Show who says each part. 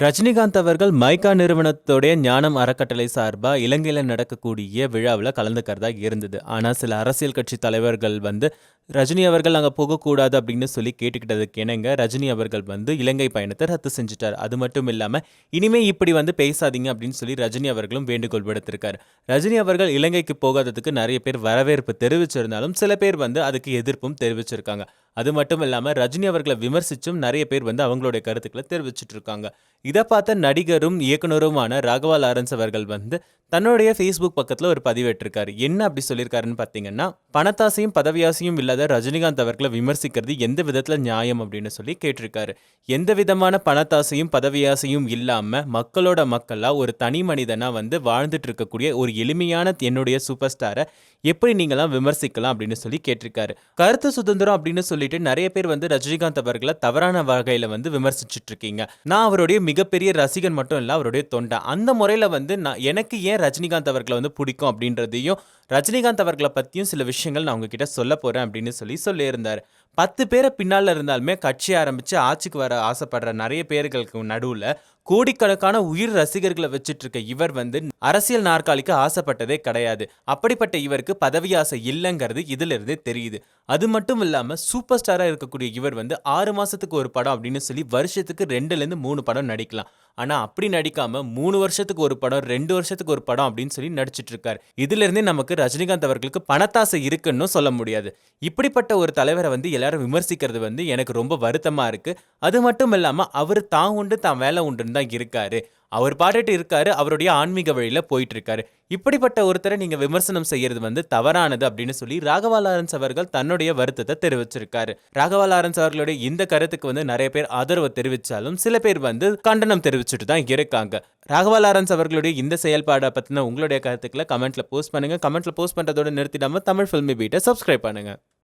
Speaker 1: ரஜினிகாந்த் அவர்கள் மைக்கா நிறுவனத்தோடைய ஞானம் அறக்கட்டளை சார்பாக இலங்கையில் நடக்கக்கூடிய விழாவில் கலந்துக்கிறதா இருந்தது. ஆனால் சில அரசியல் கட்சி தலைவர்கள் வந்து ரஜினி அவர்கள் அங்கே போகக்கூடாது அப்படின்னு சொல்லி கேட்டுக்கிட்டதுக்கு இணங்க ரஜினி அவர்கள் வந்து இலங்கை பயணத்தை ரத்து செஞ்சுட்டார். அது மட்டும் இல்லாமல் இனிமே இப்படி வந்து பேசாதீங்க அப்படின்னு சொல்லி ரஜினி அவர்களும் வேண்டுகோள் விடுத்திருக்காரு. ரஜினி அவர்கள் இலங்கைக்கு போகாததுக்கு நிறைய பேர் வரவேற்பு தெரிவிச்சிருந்தாலும் சில பேர் வந்து அதுக்கு எதிர்ப்பும் தெரிவிச்சிருக்காங்க. அது மட்டும் இல்லாம ரஜினி அவர்களை விமர்சிச்சும் நிறைய பேர் வந்து அவங்களுடைய கருத்துக்களை தெரிவிச்சிட்டு இருக்காங்க. இதை பார்த்த நடிகரும் இயக்குனருமான ராகவா லாரன்ஸ் அவர்கள் வந்து தன்னுடைய ஃபேஸ்புக் பக்கத்தில் ஒரு பதிவேற்றிருக்காரு. என்ன அப்படி சொல்லியிருக்காருன்னு பார்த்தீங்கன்னா பணத்தாசையும் பதவியாசையும் இல்லாத ரஜினிகாந்த் அவர்களை விமர்சிக்கிறது எந்த விதத்தில் நியாயம் அப்படின்னு சொல்லி கேட்டிருக்காரு. எந்த விதமான பணத்தாசையும் பதவியாசையும் இல்லாமல் மக்களோட மக்களாக ஒரு தனி மனிதனாக வந்து வாழ்ந்துட்டு இருக்கக்கூடிய ஒரு எளிமையான என்னுடைய சூப்பர் ஸ்டாரை எப்படி நீங்களாம் விமர்சிக்கலாம் அப்படின்னு சொல்லி கேட்டிருக்காரு. கருத்து சுதந்திரம் அப்படின்னு சொல்லி சொல்லிட்டு நிறைய பேர் வந்து ரஜினிகாந்த் அவர்களை தவறான வகையில் வந்து விமர்சிச்சுட்டு இருக்கீங்க நான் அவருடைய மிகப்பெரிய ரசிகன் மட்டும் இல்லை அவருடைய தொண்டை. அந்த முறையில் வந்து நான் எனக்கு ஏன் ரஜினிகாந்த் அவர்களை வந்து பிடிக்கும் அப்படின்றதையும் ரஜினிகாந்த் அவர்களை பற்றியும் சில விஷயங்கள் நான் உங்ககிட்ட சொல்ல போகிறேன் அப்படின்னு சொல்லி சொல்லியிருந்தார். பத்து பேரை பின்னால் இருந்தாலுமே கட்சி ஆரம்பித்து ஆட்சிக்கு வர ஆசைப்படுற நிறைய பேர்களுக்கு நடுவில் கோடிக்கணக்கான உயிர் ரசிகர்களை வச்சுட்டு இருக்க இவர் வந்து அரசியல் நாற்காலிக்கு ஆசைப்பட்டதே கிடையாது. அப்படிப்பட்ட இவருக்கு பதவி ஆசை இல்லைங்கிறது இதுல இருந்தே தெரியுது. அது மட்டும் இல்லாம சூப்பர் ஸ்டாரா இருக்கக்கூடிய இவர் வந்து ஆறு மாசத்துக்கு ஒரு படம் அப்படின்னு சொல்லி வருஷத்துக்கு ரெண்டுல இருந்து மூணு படம் நடிக்கலாம். ஆனால் அப்படி நடிக்காமல் மூணு வருஷத்துக்கு ஒரு படம் ரெண்டு வருஷத்துக்கு ஒரு படம் அப்படின்னு சொல்லி நடிச்சிட்டு இருக்கார் இதுலேருந்தே நமக்கு ரஜினிகாந்த் அவர்களுக்கு பணத்தாசை இருக்குன்னு சொல்ல முடியாது. இப்படிப்பட்ட ஒரு தலைவரை வந்து எல்லாரும் விமர்சிக்கிறது வந்து எனக்கு ரொம்ப வருத்தமாக இருக்குது அது மட்டும் இல்லாமல் அவர் தான் உண்டு தான் வேலை உண்டுன்னு தான் இருக்காரு. அவர் பாட்டுட்டு இருக்காரு அவருடைய ஆன்மீக வழியில போயிட்டு இருக்காரு இப்படிப்பட்ட ஒருத்தரை நீங்க விமர்சனம் செய்யறது வந்து தவறானது அப்படின்னு சொல்லி ராகவா லாரன்ஸ் அவர்கள் தன்னுடைய வருத்தத்தை தெரிவிச்சிருக்காரு. ராகவா லாரன்ஸ் அவர்களுடைய இந்த கருத்துக்கு வந்து நிறைய பேர் ஆதரவு தெரிவிச்சாலும் சில பேர் வந்து கண்டனம் தெரிவிச்சுட்டு தான் இருக்காங்க. ராகவா லாரன்ஸ் அவர்களுடைய இந்த செயல்பாடை பத்தின உங்களுடைய கருத்துக்களை கமெண்ட்ல போஸ்ட் பண்ணுங்க. கமெண்ட்ல போஸ்ட் பண்றதோட நிறுத்திடாம தமிழ் ஃபில்மி பீட்டை சப்ஸ்கிரைப் பண்ணுங்க.